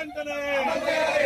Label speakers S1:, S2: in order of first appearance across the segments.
S1: தண்டனை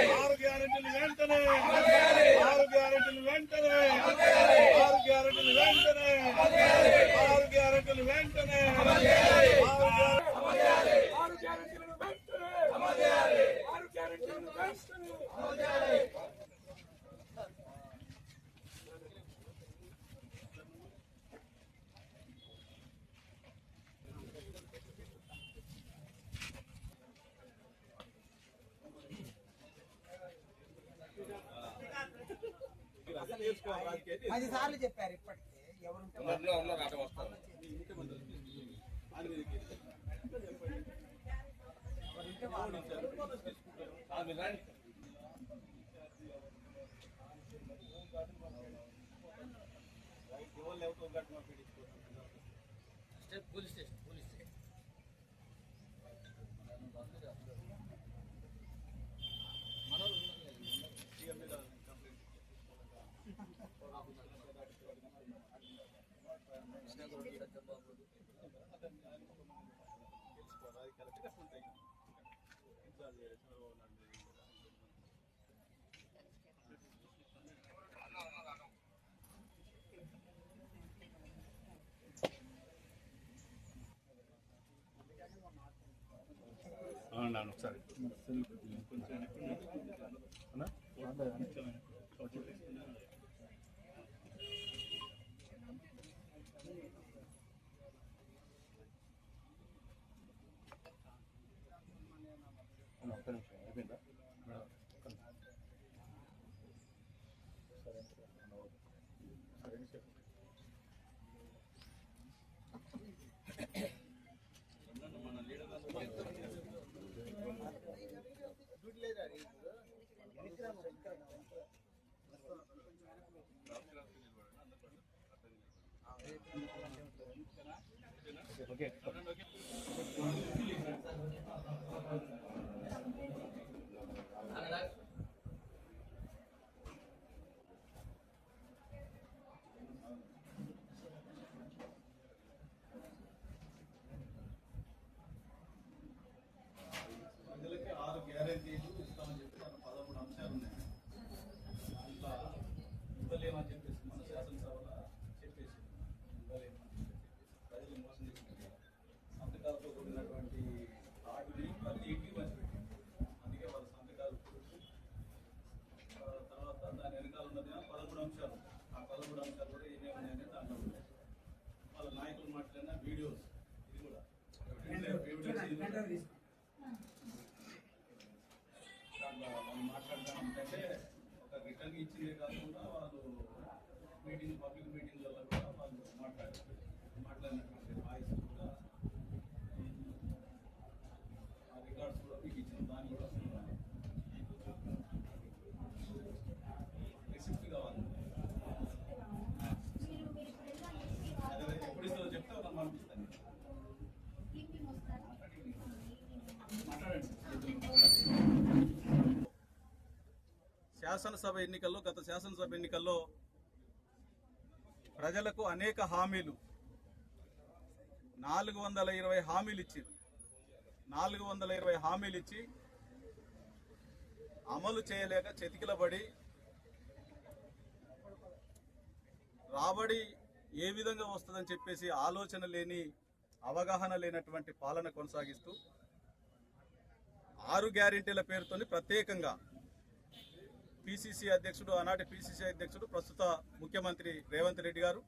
S2: పది సార్లు చెప్పారు ఇప్పటికే.
S3: ఎవరు పోలీస్ స్టేషన్. అవును సరే కొంచెం ఓకే
S4: ఆరు గ్యారెంటీలు మాట్లాడడం అంటే ఒక రిటర్న్ ఇచ్చిందే కాకుండా వాళ్ళు మీటింగ్ పబ్లిక్ శాసనసభ ఎన్నికల్లో గత శాసనసభ ఎన్నికల్లో ప్రజలకు అనేక హామీలు. నాలుగు వందల ఇరవై హామీలు ఇచ్చింది. నాలుగు వందల ఇరవై హామీలు ఇచ్చి అమలు చేయలేక చతికిలబడి రాబడి ఏ విధంగా వస్తుందని చెప్పేసి ఆలోచన లేని అవగాహన లేనటువంటి పాలన కొనసాగిస్తూ ఆరు గ్యారెంటీల పేరుతోని ప్రత్యేకంగా పిసిసి అధ్యక్షుడు ఆనాటి పిసిసి అధ్యక్షుడు ప్రస్తుత ముఖ్యమంత్రి రేవంత్ రెడ్డి గారు.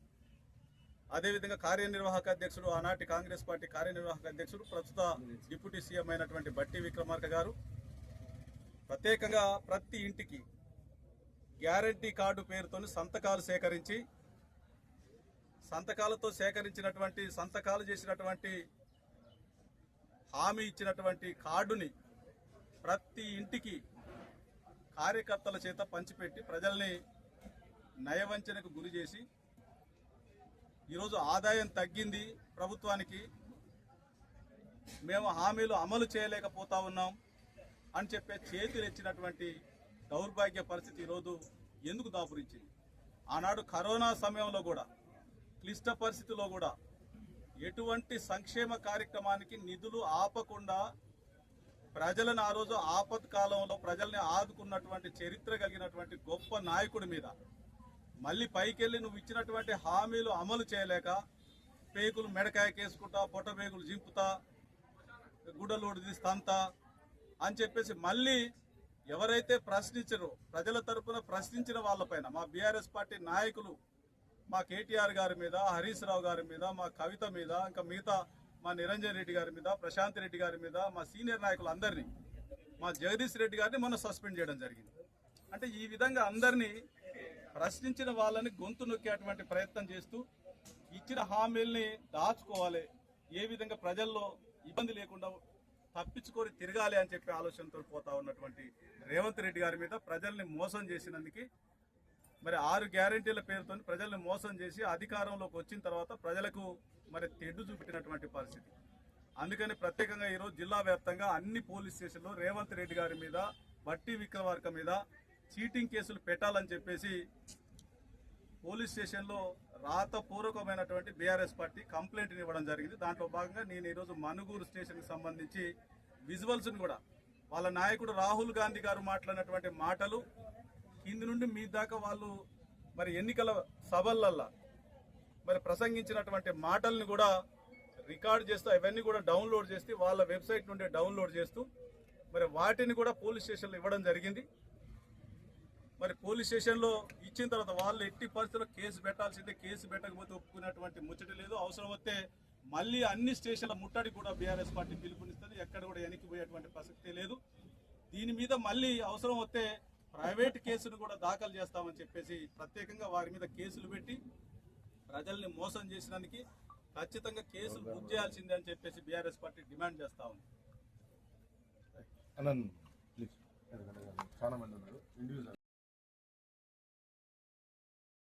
S4: అదేవిధంగా కార్యనిర్వాహక అధ్యక్షుడు ఆనాటి కాంగ్రెస్ పార్టీ కార్యనిర్వాహక అధ్యక్షుడు ప్రస్తుత డిప్యూటీ సీఎం అయినటువంటి బట్టి విక్రమార్క గారు. ప్రత్యేకంగా ప్రతి ఇంటికి గ్యారంటీ కార్డు పేరుతోని సంతకాలు సేకరించి సంతకాలతో సేకరించినటువంటి సంతకాలు చేసినటువంటి హామీ ఇచ్చినటువంటి కార్డుని ప్రతి ఇంటికి కార్యకర్తల చేత పంచిపెట్టి ప్రజల్ని నయవంచనకు గురి చేసి ఈరోజు ఆదాయం తగ్గింది ప్రభుత్వానికి. మేము హామీలు అమలు చేయలేకపోతా ఉన్నాం అని చెప్పే చేతులెచ్చినటువంటి దౌర్భాగ్య పరిస్థితి ఈరోజు ఎందుకు దాపురించింది? ఆనాడు కరోనా సమయంలో కూడా క్లిష్ట పరిస్థితిలో కూడా ఎటువంటి సంక్షేమ కార్యక్రమానికి నిధులు ఆపకుండా ప్రజలను ఆ రోజు ఆపత్ కాలంలో ప్రజల్ని ఆదుకున్నటువంటి చరిత్ర కలిగినటువంటి గొప్ప నాయకుడి మీద. మళ్ళీ పైకెళ్ళి నువ్వు ఇచ్చినటువంటి హామీలు అమలు చేయలేక పేగులు మెడకాయ కేసుకుంటా పొట్ట పేగులు జింపుతా గుడ్డలోడు తీస్తంతా అని చెప్పేసి మళ్ళీ ఎవరైతే ప్రశ్నించరో ప్రజల తరపున ప్రశ్నించిన వాళ్ళపైన మా బీఆర్ఎస్ పార్టీ నాయకులు మా కేటీఆర్ గారి మీద హరీష్ రావు గారి మీద మా కవిత మీద ఇంకా మిగతా మా నిరంజన్ రెడ్డి గారి మీద ప్రశాంత్ రెడ్డి గారి మీద మా సీనియర్ నాయకులు అందరినీ మా జగదీష్ రెడ్డి గారిని మొన్న సస్పెండ్ చేయడం జరిగింది. అంటే ఈ విధంగా అందరినీ ప్రశ్నించిన వాళ్ళని గొంతు నొక్కేటువంటి ప్రయత్నం చేస్తూ ఇచ్చిన హామీల్ని దాచుకోవాలి. ఏ విధంగా ప్రజల్లో ఇబ్బంది లేకుండా తప్పించుకొని తిరగాలి అని చెప్పి ఆలోచనతో పోతా ఉన్నటువంటి రేవంత్ రెడ్డి గారి మీద ప్రజల్ని మోసం చేసినందుకు మరి ఆరు గ్యారంటీల పేరుతో ప్రజల్ని మోసం చేసి అధికారంలోకి వచ్చిన తర్వాత ప్రజలకు మరి తెడ్డు చూపెట్టినటువంటి పరిస్థితి. అందుకని ప్రత్యేకంగా ఈరోజు జిల్లా వ్యాప్తంగా అన్ని పోలీస్ స్టేషన్లో రేవంత్ రెడ్డి గారి మీద బట్టి విక్రమార్క మీద చీటింగ్ కేసులు పెట్టాలని చెప్పేసి పోలీస్ స్టేషన్లో రాతపూర్వకమైనటువంటి బీఆర్ఎస్ పార్టీ కంప్లైంట్ ఇవ్వడం జరిగింది. దాంట్లో భాగంగా నేను ఈరోజు మనుగూరు స్టేషన్కి సంబంధించి విజువల్స్ని కూడా వాళ్ళ నాయకుడు రాహుల్ గాంధీ గారు మాట్లాడినటువంటి మాటలు కింది నుండి మీ దాకా వాళ్ళు మరి ఎన్నికల సభలల్లా మరి ప్రసంగించినటువంటి మాటల్ని కూడా రికార్డ్ చేస్తూ అవన్నీ కూడా డౌన్లోడ్ చేసి వాళ్ళ వెబ్సైట్ నుండి డౌన్లోడ్ చేస్తూ మరి వాటిని కూడా పోలీస్ స్టేషన్లో ఇవ్వడం జరిగింది. మరి పోలీస్ స్టేషన్లో ఇచ్చిన తర్వాత వాళ్ళు ఎట్టి పరిస్థితుల్లో కేసు పెట్టాల్సిందే కేసు పెట్టకపోతే ఒప్పుకునేటువంటి ముచ్చట లేదు. అవసరం వస్తే మళ్ళీ అన్ని స్టేషన్ల ముట్టడి కూడా బీఆర్ఎస్ పార్టీ పిలుపునిస్తుంది. ఎక్కడ కూడా వెనక్కిపోయేటువంటి ప్రసక్తే లేదు. దీని మీద మళ్ళీ అవసరం వస్తే ప్రైవేట్ కేసును కూడా దాఖలు చేస్తామని చెప్పేసి ప్రత్యేకంగా వారి మీద కేసులు పెట్టి ప్రజల్ని మోసం చేసినందుకు ఖచ్చితంగా కేసులు బుక్ చేయాల్సిందే అని చెప్పేసి బీఆర్ఎస్ పార్టీ డిమాండ్ చేస్తా ఉంది.
S3: ప్లీజ్ చాలా మంది ఉన్నారు. ఇండివిజువల్